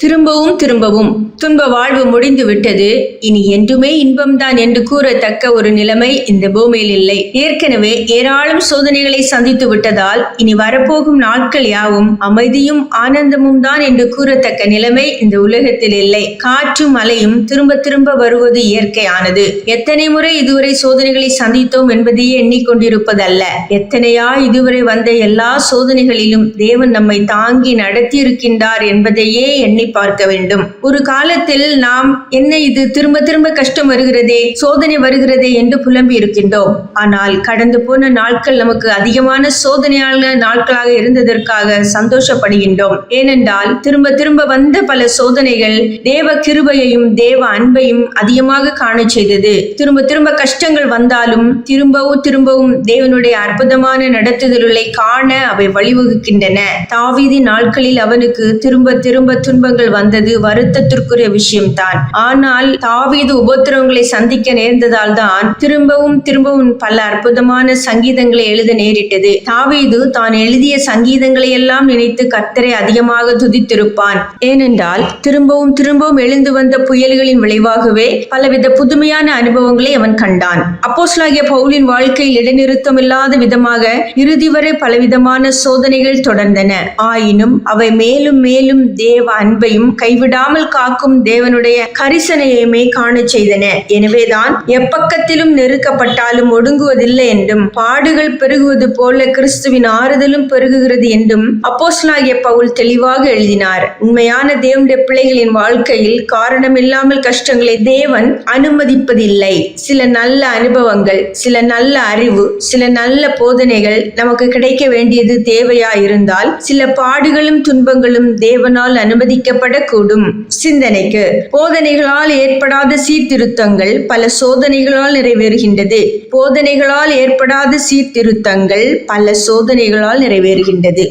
திரும்பவும் திரும்பவும் துன்ப வாழ்வு முடிந்து விட்டது. இனி என்றுமே இன்பம்தான் என்று கூறத்தக்க ஒரு நிலைமை இந்த பூமியில் இல்லை. ஏற்கனவே ஏராளம் சோதனைகளை சந்தித்து விட்டதால் இனி வரப்போகும் நாட்கள் யாவும் அமைதியும் ஆனந்தமும் தான் என்று கூறத்தக்க நிலைமை இந்த உலகத்தில் இல்லை. காற்றும் மலையும் திரும்ப திரும்ப வருவது இயற்கையானது. எத்தனை முறை இதுவரை சோதனைகளை சந்தித்தோம் என்பதையே எண்ணிக்கொண்டிருப்பதல்ல. எத்தனையா இதுவரை வந்த எல்லா சோதனைகளிலும் தேவன் நம்மை தாங்கி நடத்தியிருக்கின்றார் என்பதையே எண்ணி பார்க்க வேண்டும். ஒரு காலத்தில் நாம் என்ன இது திரும்ப திரும்ப கஷ்டம் வருகிறதே சோதனை வருகிறதே என்று புலம்பி இருக்கின்றோம். ஆனால் கடந்து போன நாட்கள் நமக்கு அதிகமான சோதனையான நாட்களாக இருந்ததற்காக சந்தோஷப்படுகின்றோம். ஏனென்றால் திரும்ப திரும்ப வந்த பல சோதனைகள் தேவ கிருபையையும் தேவ அன்பையும் அதிகமாக காண செய்தது. திரும்ப திரும்ப கஷ்டங்கள் வந்தாலும் திரும்பவும் திரும்பவும் தேவனுடைய அற்புதமான நடத்துதல்களை காண அவை வழிவகுக்கின்றன. தாவீதி நாட்களில் அவனுக்கு திரும்ப திரும்ப துன்பங்கள் வந்தது. வருத்தத்திற்குரிய விஷயம்தான். ஆனால் தாவீது உபத்திரவங்களை சந்திக்க நேர்ந்ததால் தான் திரும்பவும் திரும்பவும் பல அற்புதமான சங்கீதங்களை எழுத நேரிட்டது. தாவீது தான் எழுதிய சங்கீதங்களை எல்லாம் நினைத்து கத்தரை அதிகமாக துதித்திருப்பான். ஏனென்றால் திரும்பவும் திரும்பவும் எழுந்து வந்த புயல்களின் விளைவாகவே பலவித புதுமையான அனுபவங்களை அவன் கண்டான். அப்போஸ்லாகிய பவுலின் வாழ்க்கையில் இடைநிறுத்தமில்லாத விதமாக இறுதி வரை பலவிதமான சோதனைகள் தொடர்ந்தன. ஆயினும் அவை மேலும் மேலும் தேவ அன்பையும் கைவிடாமல் காக்கும் தேவனுடைய கரிசனையுமே காணச் செய்தன. எனவேதான் எப்பக்கத்திலும் நெருக்கப்பட்டாலும் ஒடுங்குவதில்லை என்றும் பாடுகள் பெருகுவது போல கிறிஸ்துவின் ஆறுதலும் பெருகுகிறது என்றும் அப்போஸ்லாகிய பவுல் தெளிவாக எழுதினார். உண்மையான தேவனுடைய பிள்ளைகளின் வாழ்க்கையில் காரணமில்லாமல் கஷ்டங்களை தேவன் அனுமதிப்பதில்லை. சில நல்ல அனுபவங்கள் சில நல்ல அறிவு சில நல்ல போதனைகள் நமக்கு கிடைக்க வேண்டியது தேவையா இருந்தால் சில பாடுகளும் துன்பங்களும் தேவனால் அனுமதிக்க அனுமதிக்கப்படக்கூடும் சிந்தனைக்கு போதனைகளால் ஏற்படாத சீர்திருத்தங்கள் பல சோதனைகளால் நிறைவேறுகின்றது. போதனைகளால் ஏற்படாத சீர்திருத்தங்கள் பல சோதனைகளால் நிறைவேறுகின்றது.